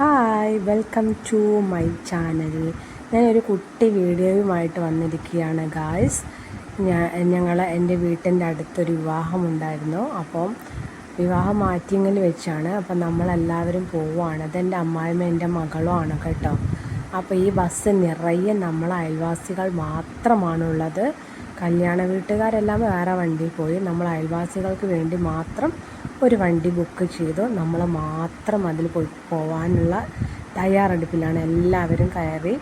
Hi welcome to my channel. ഞാനൊരു കുട്ടി വീഡിയോയുമായിട്ട് വന്നിരിക്കുകയാണ് ഗായ്സ്. ഞാൻ ഞങ്ങൾ എന്റെ വീട്ടിന്റെ അടുത്തൊരു വിവാഹമുണ്ടായിരുന്നു. അപ്പം വിവാഹം മാറ്റിങ്ങൽ വെച്ചാണ്. അപ്പം നമ്മളെല്ലാവരും പോവുകയാണ്. അതെന്റെ അമ്മായിമ്മ എന്റെ മകളുമാണ് കേട്ടോ. അപ്പോൾ ഈ ബസ് നിറയെ നമ്മൾ അയൽവാസികൾ മാത്രമാണുള്ളത്. കല്യാണ വീട്ടുകാരെല്ലാം വേറെ വണ്ടിയിൽ പോയി. നമ്മൾ അയൽവാസികൾക്ക് വേണ്ടി മാത്രം ഒരു വണ്ടി ബുക്ക് ചെയ്തു. നമ്മൾ മാത്രം അതിൽ പോയി പോകാനുള്ള തയ്യാറെടുപ്പിലാണ് എല്ലാവരും കയറി.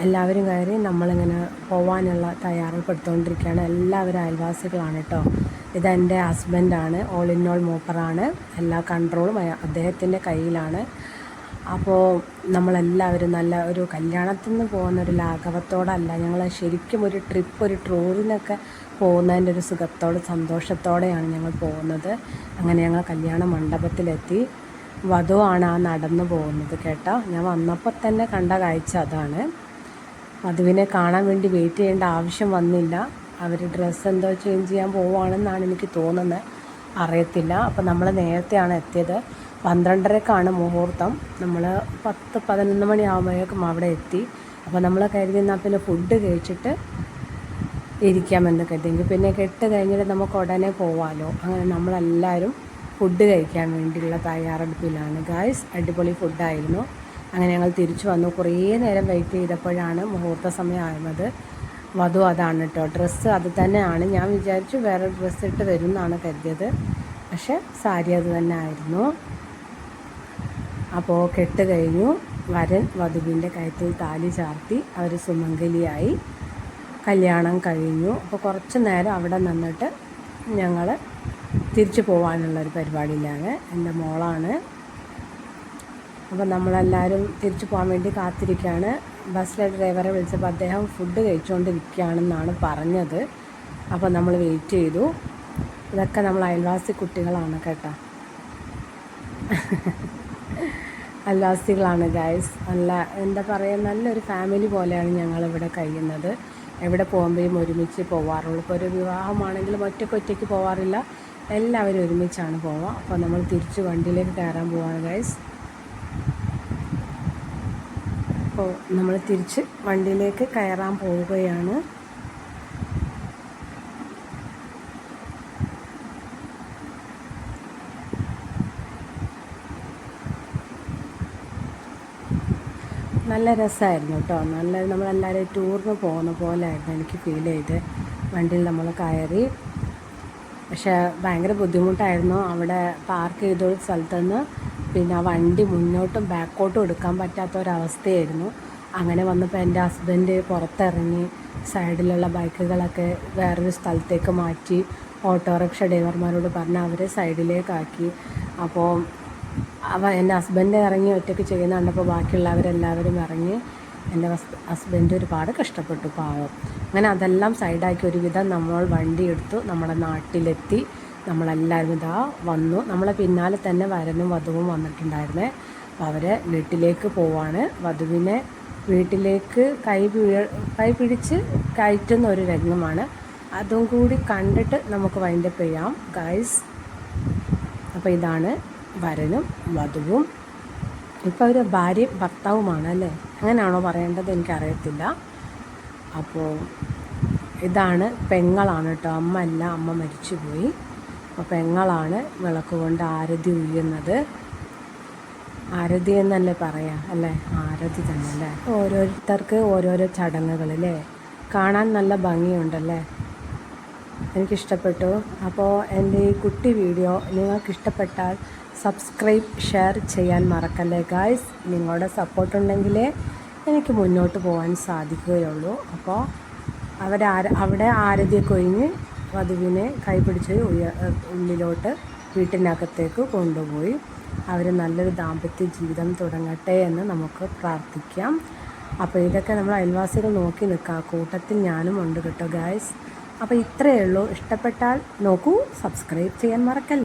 എല്ലാവരും കയറി നമ്മളിങ്ങനെ പോകാനുള്ള തയ്യാറെടുപ്പെടുത്തുകൊണ്ടിരിക്കുകയാണ് എല്ലാവരും അയൽവാസികളാണ് കേട്ടോ ഇതെന്റെ ഹസ്ബൻഡാണ്. ഓൾ ഇൻ ഓൾ മൂപ്പറാണ്. എല്ലാ കൺട്രോളും അദ്ദേഹത്തിന്റെ കയ്യിലാണ്. അപ്പോൾ നമ്മളെല്ലാവരും നല്ല ഒരു കല്യാണത്തിൽ നിന്ന് പോകുന്ന ഒരു ലാഘവത്തോടല്ല ഞങ്ങൾ ശരിക്കും ഒരു ട്രിപ്പ് ഒരു ടൂറിനൊക്കെ പോകുന്നതിന്റെ ഒരു സുഖത്തോടെ സന്തോഷത്തോടെയാണ് ഞങ്ങൾ പോകുന്നത്. അങ്ങനെ ഞങ്ങൾ കല്യാണ മണ്ഡപത്തിലെത്തി. വധുവാണ് ആ നടന്നു പോകുന്നത് കേട്ടോ. ഞാൻ വന്നപ്പോൾ തന്നെ കണ്ട കാഴ്ച അതാണ്. വധുവിനെ കാണാൻ വേണ്ടി വെയിറ്റ് ചെയ്യേണ്ട ആവശ്യം വന്നില്ല. അവർ ഡ്രസ്സ് എന്തോ ചേഞ്ച് ചെയ്യാൻ പോവുകയാണെന്നാണ് എനിക്ക് തോന്നുന്നത്. അറിയത്തില്ല. അപ്പോൾ നമ്മൾ നേരത്തെയാണ് എത്തിയത്. പന്ത്രണ്ടരക്കാണ് മുഹൂർത്തം. നമ്മൾ പത്ത് പതിനൊന്ന് മണിയാകുമ്പോഴേക്കും അവിടെ എത്തി. അപ്പോൾ നമ്മൾ കരുതി എന്നാൽ പിന്നെ ഫുഡ് കഴിച്ചിട്ട് ഇരിക്കാമെന്ന് കരുതിയെങ്കിൽ പിന്നെ കെട്ട് കഴിഞ്ഞിട്ട് നമുക്ക് ഉടനെ പോവാമല്ലോ അങ്ങനെ നമ്മളെല്ലാവരും ഫുഡ് കഴിക്കാൻ വേണ്ടിയുള്ള തയ്യാറെടുപ്പിലാണ്. ഗായ്സ് അടിപൊളി ഫുഡായിരുന്നു അങ്ങനെ ഞങ്ങൾ തിരിച്ചു വന്നു. കുറേ നേരം വെയിറ്റ് ചെയ്തപ്പോഴാണ് മുഹൂർത്ത സമയം ആയത്. വധു അതാണ് കേട്ടോ ഡ്രസ്സ് അത് തന്നെയാണ്. ഞാൻ വിചാരിച്ചു വേറെ ഡ്രസ്സ് ഇട്ട് വരും എന്നാണ് കരുതിയത്. പക്ഷെ സാരി അത് തന്നെ ആയിരുന്നു. അപ്പോൾ കെട്ട് കഴിഞ്ഞു. വരൻ വധുവിന്റെ കയറ്റിൽ താലി ചാർത്തി അവർ സുമംഗലിയായി. കല്യാണം കഴിഞ്ഞു. അപ്പോൾ കുറച്ച് നേരം അവിടെ നിന്നിട്ട് ഞങ്ങൾ തിരിച്ചു പോകാനുള്ളൊരു പരിപാടിയിലാണ്. എന്റെ മോളാണ്. അപ്പോൾ നമ്മളെല്ലാവരും തിരിച്ചു പോകാൻ വേണ്ടി കാത്തിരിക്കുകയാണ്. ബസ്സിലെ ഡ്രൈവറെ വിളിച്ചപ്പോൾ അദ്ദേഹം ഫുഡ് കഴിച്ചുകൊണ്ടിരിക്കുകയാണെന്നാണ് പറഞ്ഞത്. അപ്പോൾ നമ്മൾ വെയിറ്റ് ചെയ്തു. ഇതൊക്കെ നമ്മൾ അയൽവാസി കുട്ടികളാണ് കേട്ടോ. അയൽവാസികളാണ് ഗൈസ് നല്ല എന്താ പറയുക നല്ലൊരു ഫാമിലി പോലെയാണ് ഞങ്ങളിവിടെ കഴിയുന്നത്. എവിടെ പോകുമ്പോഴും ഒരുമിച്ച് പോവാറുള്ളൂ. ഇപ്പോൾ ഒരു വിവാഹമാണെങ്കിലും ഒറ്റയ്ക്ക് ഒറ്റയ്ക്ക് പോവാറില്ല. എല്ലാവരും ഒരുമിച്ചാണ് പോവുക. അപ്പോൾ നമ്മൾ തിരിച്ച് വണ്ടിയിലേക്ക് കയറാൻ പോവാണ് ഗൈസ് അപ്പോൾ നമ്മൾ തിരിച്ച് വണ്ടിയിലേക്ക് കയറാൻ പോവുകയാണ്. നല്ല രസമായിരുന്നു കേട്ടോ. നല്ല നമ്മളെല്ലാവരും ടൂറിന് പോകുന്ന പോലെ ആയിരുന്നു എനിക്ക് ഫീൽ ചെയ്ത്. വണ്ടിയിൽ നമ്മൾ കയറി. പക്ഷേ ഭയങ്കര ബുദ്ധിമുട്ടായിരുന്നു. അവിടെ പാർക്ക് ചെയ്ത സ്ഥലത്തുനിന്ന് പിന്നെ ആ വണ്ടി മുന്നോട്ടും ബാക്കോട്ടും എടുക്കാൻ പറ്റാത്ത ഒരവസ്ഥയായിരുന്നു. അങ്ങനെ വന്നപ്പോൾ എന്റെ ഹസ്ബൻഡ് പുറത്തിറങ്ങി. സൈഡിലുള്ള ബൈക്കുകളൊക്കെ വേറൊരു സ്ഥലത്തേക്ക് മാറ്റി. ഓട്ടോറിക്ഷ ഡ്രൈവർമാരോട് പറഞ്ഞ് അവരെ സൈഡിലേക്കാക്കി അപ്പോൾ അവ എന്റെ ഹസ്ബൻഡ് ഇറങ്ങി ഒറ്റയ്ക്ക് ചെയ്യുന്ന കണ്ടപ്പോൾ ബാക്കിയുള്ളവരെല്ലാവരും ഇറങ്ങി എന്റെ ഹസ്ബൻഡ് ഒരുപാട് കഷ്ടപ്പെട്ടു പാവം. അങ്ങനെ അതെല്ലാം സൈഡാക്കി ഒരുവിധം നമ്മൾ വണ്ടി എടുത്തു നമ്മുടെ നാട്ടിലെത്തി നമ്മളെല്ലാവരും ഇതാ വന്നു. നമ്മളെ പിന്നാലെ തന്നെ വരനും വധുവും വന്നിട്ടുണ്ടായിരുന്നേ. അവരെ വീട്ടിലേക്ക് പോവാണ്. വധുവിനെ വീട്ടിലേക്ക് കൈ പിഴ കൈ പിടിച്ച് കയറ്റുന്ന ഒരു രംഗമാണ്. അതും കൂടി കണ്ടിട്ട് നമുക്ക് വൈൻഡപ്പ് ചെയ്യാം. ഗൈസ് അപ്പോൾ ഇതാണ് വരനും വധുവും. ഇപ്പോൾ അവർ ഭാര്യ ഭർത്താവുമാണ് അല്ലേ? അങ്ങനെയാണോ പറയേണ്ടത് എനിക്കറിയത്തില്ല. അപ്പോൾ ഇതാണ് പെങ്ങളാണ് കേട്ടോ അമ്മ അല്ല അമ്മ മരിച്ചുപോയി. അപ്പോൾ പെങ്ങളാണ് വിളക്ക് കൊണ്ട് ആരതി ഉയ്യുന്നത് ആരതി എന്നല്ലേ പറയാം അല്ലേ? ആരതി തന്നെ അല്ലേ? ഓരോരുത്തർക്ക് ഓരോരോ ചടങ്ങുകളില്ലേ കാണാൻ നല്ല ഭംഗിയുണ്ടല്ലേ? എനിക്കിഷ്ടപ്പെട്ടു. അപ്പോൾ എന്റെ ഈ കുട്ടി വീഡിയോ നിങ്ങൾക്കിഷ്ടപ്പെട്ടാൽ സബ്സ്ക്രൈബ് ഷെയർ ചെയ്യാൻ മറക്കല്ലേ ഗായ്സ്? നിങ്ങളുടെ സപ്പോർട്ട് ഉണ്ടെങ്കിലേ എനിക്ക് മുന്നോട്ട് പോകാൻ സാധിക്കുകയുള്ളൂ. അപ്പോൾ അവർ അവിടെ ആരതിയെ കൊയിഞ്ഞ് വധുവിനെ കൈപിടിച്ച് ഉള്ളിലോട്ട് വീട്ടിനകത്തേക്ക് കൊണ്ടുപോയി. അവർ നല്ലൊരു ദാമ്പത്യ ജീവിതം തുടങ്ങട്ടെ എന്ന് നമുക്ക് പ്രാർത്ഥിക്കാം. അപ്പോൾ ഇതൊക്കെ നമ്മൾ അയൽവാസികൾ നോക്കി നിൽക്കുക കൂട്ടത്തിൽ ഞാനും ഉണ്ട് കേട്ടോ ഗായ്സ്. അപ്പോൾ ഇത്രയേ ഉള്ളൂ. ഇഷ്ടപ്പെട്ടാൽ നോക്കൂ സബ്സ്ക്രൈബ് ചെയ്യാൻ മറക്കല്ല?